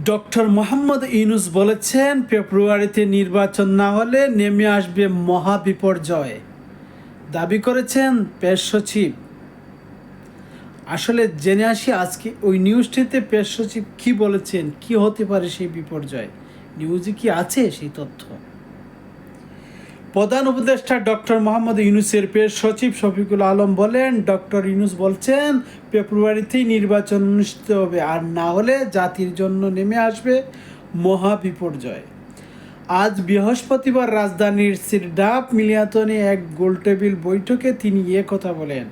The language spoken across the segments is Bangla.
ডক্টর মোহাম্মদ ইউনুস বলেছেন, ফেব্রুয়ারিতে নির্বাচন না হলে নেমে আসবে মহা বিপর্যয়। দাবি করেছেন পেশ সচিব। আসলে জেনে আসি আজকে ওই নিউজটিতে পেশ সচিব কী বলেছেন, কি হতে পারে সেই বিপর্যয়? নিউজে কি আছে সেই তথ্য? প্রধান উপদেষ্টা ডক্টর মোহাম্মদ ইউনুসের পেশ সচিব শফিকুল আলম বলেন, ডক্টর ইউনুস বলছেন, ফেব্রুয়ারিতেই নির্বাচন অনুষ্ঠিত হবে, আর না হলে জাতির জন্য নেমে আসবে মহা বিপর্যয়। আজ বৃহস্পতিবার রাজধানীর সিরডাপ মিলিয়াতনে এক গোলটেবিল বৈঠকে তিনি এ কথা বলেন।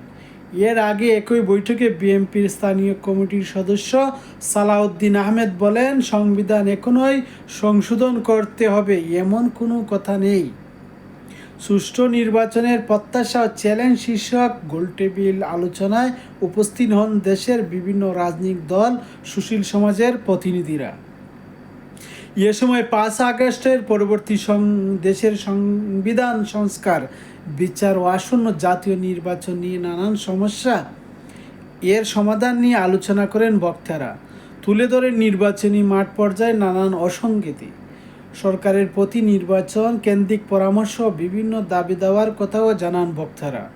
এর আগে একই বৈঠকে বিএনপির স্থানীয় কমিটির সদস্য সালাউদ্দিন আহমেদ বলেন, সংবিধান এখনই সংশোধন করতে হবে, এমন কোনো কথা নেই। সুষ্ঠু নির্বাচনের প্রত্যাশা চ্যালেঞ্জ শীর্ষক গোলটেবিল আলোচনায় উপস্থিত হন দেশের বিভিন্ন রাজনৈতিক দল, সুশীল সমাজের প্রতিনিধিরা। এ সময় পাঁচ আগস্টের পরবর্তী দেশের সংবিধান সংস্কার, বিচার ও আসন্ন জাতীয় নির্বাচন নিয়ে নানান সমস্যা। এর সমাধান নিয়ে আলোচনা করেন বক্তারা। তুলে ধরে নির্বাচনী মাঠ পর্যায়ে নানান অসঙ্গতি সরকারের প্রতি নির্বাচন কেন্দ্রিক পরামর্শ, বিভিন্ন দাবি দেওয়ার কথাও জানান বক্তারা।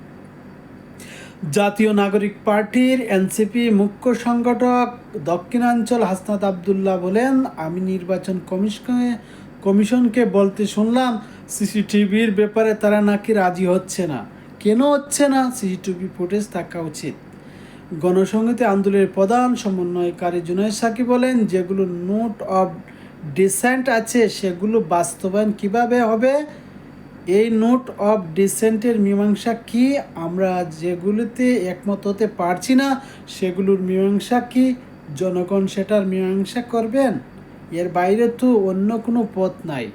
জাতীয় নাগরিক পার্টির এনসিপি মুখ্য সংগঠক দক্ষিণাঞ্চল হাসনাত আবদুল্লাহ বলেন, আমি নির্বাচন কমিশনে কমিশনকে বলতে শুনলাম, সিসিটিভির ব্যাপারে তারা নাকি রাজি হচ্ছে না। কেন হচ্ছে না? সিসিটিভি ফুটেজ থাকা উচিত। গণসংহতি আন্দোলনের প্রধান সমন্বয়কারী জুনায়দ সাকি বলেন, যেগুলো নোট অফ ডিসেন্ট আছে, সেগুলো বাস্তবায়ন কীভাবে হবে? এই নোট অফ ডিসেন্টের মীমাংসা কি? আমরা যেগুলোতে একমত হতে পারছি না, সেগুলোর মীমাংসা কি? জনগণ সেটার মীমাংসা করবেন? এর বাইরে তো অন্য কোনো পথ নাই।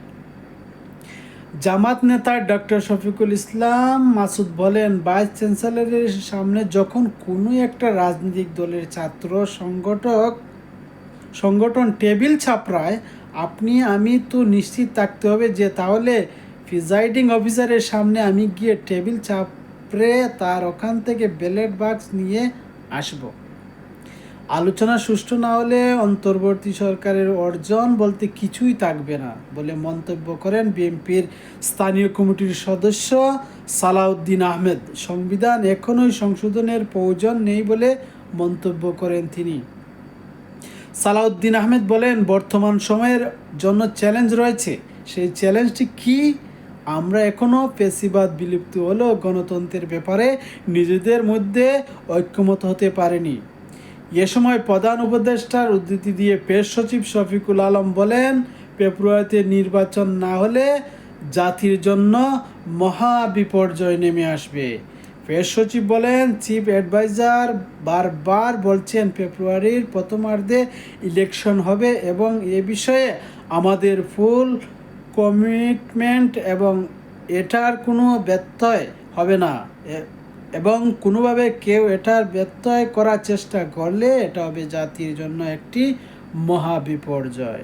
জামাত নেতা ডক্টর শফিকুল ইসলাম মাসুদ বলেন, ভাইস চ্যান্সেলরের সামনে যখন কোনো একটা রাজনৈতিক দলের ছাত্র সংগঠক, সংগঠন টেবিল ছাপড়ায় আপনি, আমি তো নিশ্চিত থাকতে হবে যে তাহলে প্রিজাইডিং অফিসারের সামনে আমি গিয়ে টেবিল চাপড়ে তার ওখান থেকে ব্যালেট বাক্স নিয়ে আসব। আলোচনা সুষ্ঠু না হলে অন্তর্বর্তী সরকারের অর্জন বলতে কিছুই থাকবে না বলে মন্তব্য করেন বিএনপির স্থানীয় কমিটির সদস্য সালাউদ্দিন আহমেদ। সংবিধান এখনোই সংশোধনের প্রয়োজন নেই বলে মন্তব্য করেন তিনি। সালাউদ্দিন আহমেদ বলেন, বর্তমান সময়ের জন্য চ্যালেঞ্জ রয়েছে। সেই চ্যালেঞ্জটি কি? আমরা এখনও পেশিবাদ বিলুপ্ত হলেও গণতন্ত্রের ব্যাপারে নিজেদের মধ্যে ঐক্যমত হতে পারেনি। এ সময় প্রধান উপদেষ্টার উদ্ধৃতি দিয়ে পেশ সচিব শফিকুল আলম বলেন, ফেব্রুয়ারিতে নির্বাচন না হলে জাতির জন্য মহা বিপর্যয় নেমে আসবে। পেশ সচিব বলেন, চিফ অ্যাডভাইজার বারবার বলছেন, ফেব্রুয়ারির প্রথমার্ধে ইলেকশন হবে এবং এ বিষয়ে আমাদের ফুল কমিটমেন্ট এবং এটার কোনো ব্যত্যয় হবে না। এবং কোনোভাবে কেউ এটার ব্যত্যয় করার চেষ্টা করলে এটা হবে জাতির জন্য একটি মহা বিপর্যয়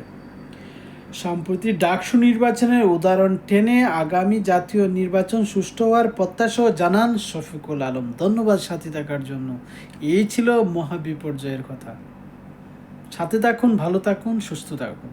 সম্প্রতি ডাকসু নির্বাচনের উদাহরণ টেনে আগামী জাতীয় নির্বাচন সুষ্ঠু হওয়ার প্রত্যাশাও জানান শফিকুল আলম। ধন্যবাদ সাথে থাকার জন্য। এই ছিল মহাবিপর্যয়ের কথা। সাথে থাকুন, ভালো থাকুন, সুস্থ থাকুন।